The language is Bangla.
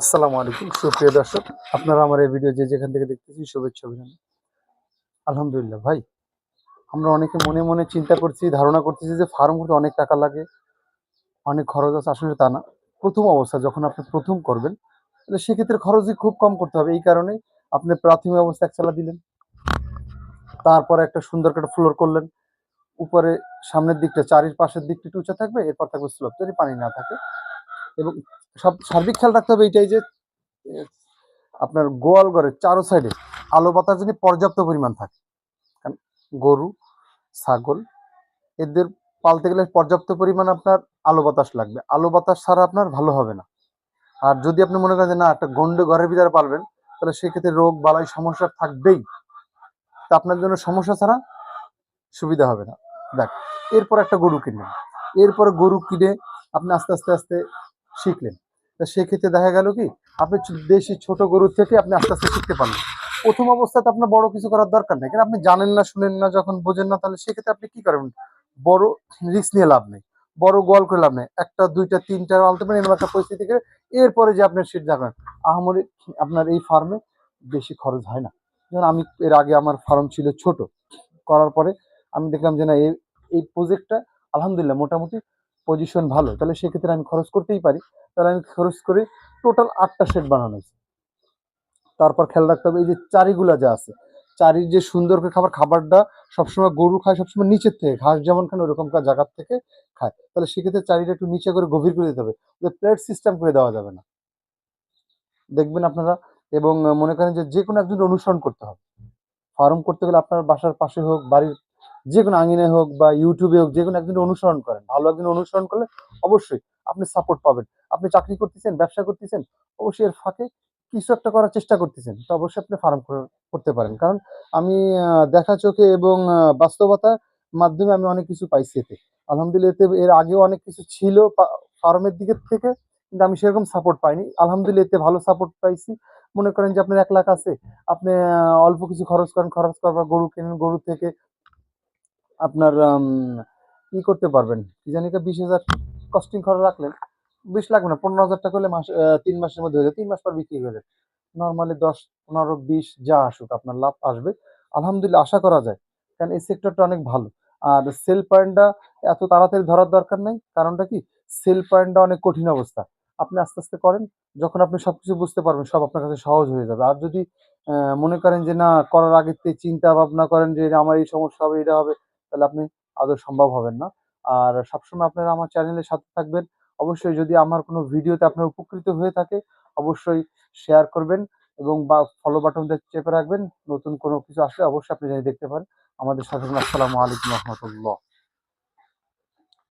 আসসালামু আলাইকুম, সুপ্রিয় দর্শক। আপনারা আমার এই ভিডিও যে যেখান থেকে দেখতেছি শুভেচ্ছা অভিনন্দন। আলহামদুলিল্লাহ, ভাই, আমরা অনেকে মনে মনে চিন্তা করছি, ধারণা করতেছি যে ফার্ম করতে অনেক টাকা লাগে, অনেক খরচ আছে। আসলে তা না। প্রথম অবস্থা, যখন আপনি প্রথম করবেন, তাহলে সেক্ষেত্রে খরচই খুব কম করতে হবে। এই কারণে আপনি প্রাথমিক অবস্থা এক চালা দিলেন, তারপরে একটা সুন্দর একটা ফ্লোর করলেন। উপরে সামনের দিকটা, চারির পাশের দিকটা একটু উঁচা থাকবে, এরপর থাকবে স্লোপ যদি পানি না থাকে এবং সব সার্বিক খেয়াল রাখতে হবে এইটাই যে, আপনার গোয়াল ঘরের চারো সাইডে আলো বাতাস যেন পর্যাপ্ত পরিমাণ থাকে। কারণ গরু, ছাগল, এদের পালতে গেলে পর্যাপ্ত পরিমাণ আপনার আলো বাতাস লাগবে। আলো বাতাস ছাড়া আপনার ভালো হবে না। আর যদি আপনি মনে করেন যে, না, একটা গন্ডে ঘরের ভিতরে পালবেন, তাহলে সেক্ষেত্রে রোগ, বালাই সমস্যা থাকবেই। তা আপনার জন্য সমস্যা ছাড়া সুবিধা হবে না। দেখ, এরপর একটা গরু কিনলেন এরপরে গরু কিনে আপনি আস্তে আস্তে আস্তে শিখলেন। তা সেক্ষেত্রে দেখা গেল কি, আপনি দেশি ছোট গরু থেকে আপনি আস্তে আস্তে শিখতে পারলেন। প্রথম অবস্থাতে আপনার বড় কিছু করার দরকার নেই। কারণ আপনি জানেন না, শুনেন না, যখন বোঝেন না, তাহলে সেক্ষেত্রে আপনি কি করবেন বড় রিস্ক নিয়ে লাভ নেই। বড় গোয়াল করে লাভ নেই। একটা, দুইটা, তিনটা আলতে পারেন এরকম একটা পরিস্থিতি থেকে এরপরে যে আপনার সিট যাবেন আহামরি আপনার এই ফার্মে বেশি খরচ হয় না। যেমন আমি এর আগে আমার ফার্ম ছিল ছোট। করার পরে আমি দেখলাম যে না এই এই প্রজেক্টটা আলহামদুলিল্লাহ মোটামুটি পজিশন ভালো, তাহলে সেক্ষেত্রে আমি খরচ করতেই পারি। তাহলে আমি খরচ করে টোটাল আটটা সেট বানানো তারপর খেয়াল রাখতে হবে, এই যে চারিগুলা যা আছে চারির যে সুন্দর করে খাবার, খাবারটা সবসময় গরু খায়, সবসময় নিচের থেকে, ঘাস যেমন খান ওরকম জায়গার থেকে খায়। তাহলে সেক্ষেত্রে চারিটা একটু নিচে করে গভীর করে দিতে হবে প্লেট সিস্টেম করে দেওয়া যাবে না। দেখবেন আপনারা, এবং মনে করেন যে যে কোনো একজন অনুসরণ করতে হবে। ফার্ম করতে গেলে আপনার বাসার পাশে হোক, বাড়ির যে কোনো আঙিনায় হোক বা ইউটিউবে হোক যে কোনো একজন অনুসরণ করেন। ভালো একজন অনুসরণ করলে অবশ্যই আপনি সাপোর্ট পাবেন। আপনি চাকরি করতেছেন, ব্যবসা করতেছেন, অবশ্যই এর ফাঁকে কিছু একটা করার চেষ্টা করতেছেন। তো অবশ্যই আপনি ফার্ম করতে পারেন। কারণ আমি দেখা চোখে এবং বাস্তবতার মাধ্যমে আমি অনেক কিছু পাইছি এতে। আলহামদুলিল্লাহ এর আগেও অনেক কিছু ছিল ফার্মের দিকের থেকে, কিন্তু আমি সেরকম সাপোর্ট পাইনি। আলহামদুলিল্লাহ এতে ভালো সাপোর্ট পাইছি। মনে করেন যে আপনার এক লাখ আছে। আপনি অল্প কিছু খরচ করেন। খরচ করবার গরু কেনেন, গরু থেকে আপনার ই করতে পারবেন। কি জানি বিশ হাজার কস্টিং খরচ রাখলেন। বিশ লাগবে না, পনেরো হাজার টাকা হলে মাস তিন মাসের মধ্যে হয়ে তিন মাস পর বিক্রি হয়ে যাবে নর্মালি দশ, পনেরো, বিশ যা আসুক, আপনার লাভ আসবে। আলহামদুলিল্লাহ, আশা করা যায়। কারণ এই সেক্টরটা অনেক ভালো। আর সেল পয়েন্টটা এত তাড়াতাড়ি ধরার দরকার নেই। কারণটা কি? সেল পয়েন্টটা অনেক কঠিন অবস্থা। আপনি আস্তে আস্তে করেন, যখন আপনি সবকিছু বুঝতে পারবেন, সব আপনার কাছে সহজ হয়ে যাবে। আর যদি মনে করেন যে, না, করার আগে থেকে চিন্তা ভাবনা করেন যে, আমার এই সমস্যা হবে, এটা হবে তাহলে আপনি আদৌ সম্ভব হবেন না। আর সবসময় আপনারা আমার চ্যানেলের সাথে থাকবেন। অবশ্যই যদি আমার কোনো ভিডিওতে আপনার উপকৃত হয়ে থাকে, অবশ্যই শেয়ার করবেন এবং বা ফলো বাটনটা চেপে রাখবেন। নতুন কোনো কিছু আসলে অবশ্যই আপনি জানিয়ে দেখতে পারেন। আমাদের সাথে। আসসালামু আলাইকুম রহমতুল্লাহ।